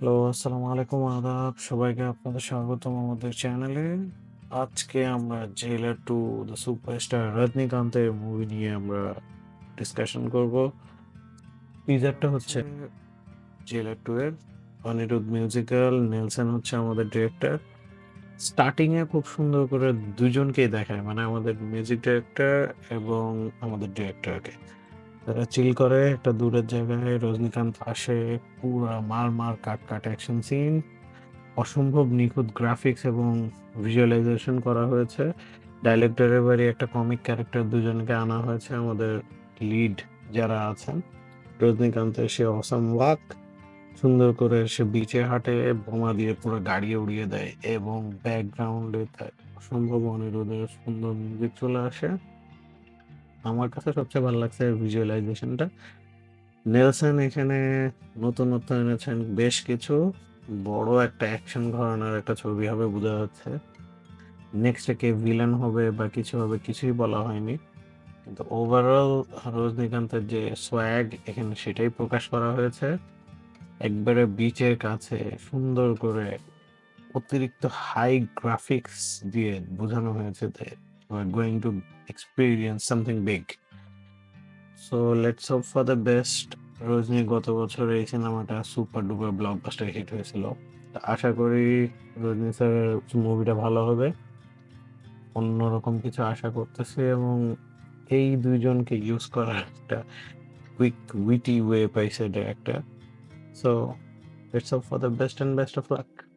Hello, আসসালামু আলাইকুম আদাব। সবাইকে আপনাদের স্বাগতম আমাদের চ্যানেলে। আজকে আমরা জেলার টু দ্য সুপারস্টার' রজনীকান্তের মুভি নিয়ে আমরা ডিসকাশন করব। টিজারটা হচ্ছে জেলার টু এর অনিরুদ্ধ মিউজিক্যাল, নেলসন হচ্ছে আমাদের ডিরেক্টর। স্টার্টিং এ খুব সুন্দর করে দুজনকেই দেখায়। মানে আমাদের মিউজিক ডিরেক্টর এবং আমাদের ডিরেক্টরকে। তারা চিল করে একটা দূরের জায়গায় রজনীকান্ত আসে, পুরা মার, মার, কাট, কাট অ্যাকশন সিন। অসম্ভব নিখুঁত গ্রাফিক্স এবং ভিজুয়ালাইজেশন করা হয়েছে। ডাইরেক্টরের বাড়ি একটা কমিক ক্যারেক্টার দুজনকে আনা হয়েছে আমাদের লিড যারা আছেন। রজনীকান্তের সে অসম ওয়াক, সুন্দর করে সে বিচে হাঁটে, বোমা দিয়ে পুরো গাড়ি উড়িয়ে দেয় এবং ব্যাকগ্রাউন্ডে অসম্ভব অনিরুদ্ধের সুন্দর মিউজিক চলে আসে। আমার কাছে সবচেয়ে ভালো লাগছে ভিজুয়ালাইজেশনটা। নেলসন এখানে নতুনত্ব এনেছেন, বেশ কিছু। বড় একটা অ্যাকশন ঘরানার একটা ছবি হবে বোঝা যাচ্ছে। নেক্সট কে ভিলেন হবে বা কিছু হবে কিছুই বলা হয়নি। কিন্তু ওভারঅল রজনীকান্তের যে সোয়াগ এখানে সেটাই প্রকাশ করা হয়েছে। একবারে বিচের কাছে সুন্দর করে অতিরিক্ত হাই গ্রাফিক্স দিয়ে বোঝানো হয়েছে যে we are going to experience something big. So let's hope for the best. Rajini গত বছর এই সিনেমাটা সুপার ডুপার ব্লকবাস্টার হিট হয়েছিল। আশা করি রজনী স্যারের মুভিটা ভালো হবে। অন্যরকম কিছু আশা করতেছি এবং এই ২ জনকে ইউজ করার একটা কুইক উইটি ওয়ে পাইছে director. So let's hope for the best and best of luck.